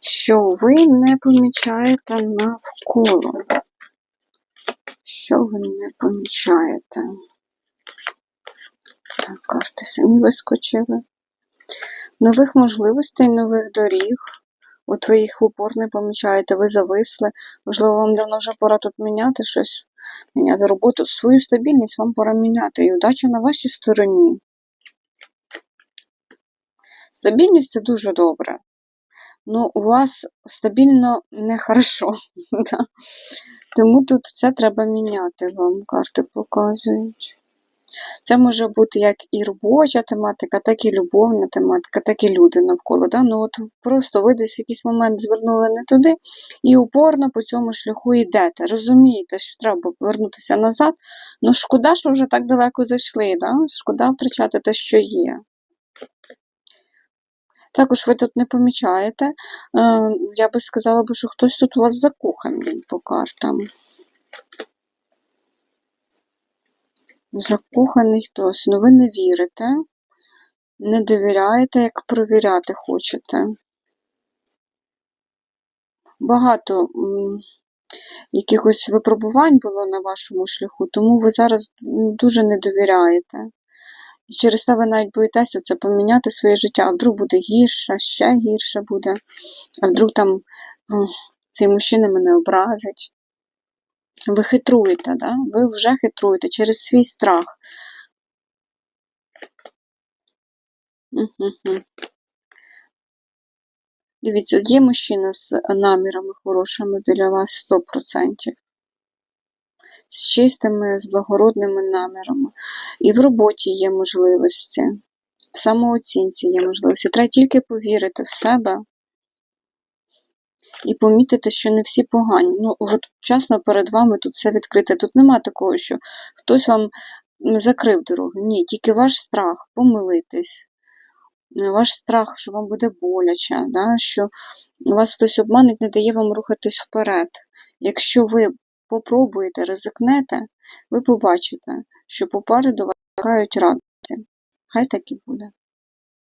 що ви не помічаєте навколо. Що ви не помічаєте? Так, карти самі вискочили. Нових можливостей, нових доріг. От ви їх упор не помічаєте, ви зависли. Можливо, вам давно вже пора тут міняти щось, міняти роботу. Свою стабільність вам пора міняти. І удача на вашій стороні. Стабільність це дуже добре. Ну, у вас стабільно нехорошо. да. Тому тут це треба міняти, вам карти показують. Це може бути як і робоча тематика, так і любовна тематика, так і люди навколо. Да? Ну, от просто ви десь в якийсь момент звернули не туди і упорно по цьому шляху йдете. Розумієте, що треба повернутися назад. Ну, шкода, що вже так далеко зайшли. Да? Шкода втрачати те, що є. Також ви тут не помічаєте. Е, Я би сказала, що хтось тут у вас закоханий по картам. Закоханий хтось. Ну ви не вірите, не довіряєте, як провіряти хочете. Багато якихось випробувань було на вашому шляху, тому ви зараз дуже не довіряєте. І через те ви навіть боїтеся це поміняти своє життя, а вдруг буде гірше, ще гірше буде, а вдруг там цей мужчина мене образить. Ви хитруєте, да? ви вже хитруєте через свій страх. Дивіться, є мужчина з намірами хорошими біля вас 100%. З чистими, з благородними намірами. І в роботі є можливості, в самооцінці є можливості. Треба тільки повірити в себе і помітити, що не всі погані. Ну, от чесно, перед вами тут все відкрите. Тут нема такого, що хтось вам закрив дороги. Ні, тільки ваш страх помилитись. Ваш страх, що вам буде боляче, да? що вас хтось обманить, не дає вам рухатись вперед. Якщо ви попробуєте, ризикнете, ви побачите, що попереду вас чекають радості. Хай так і буде.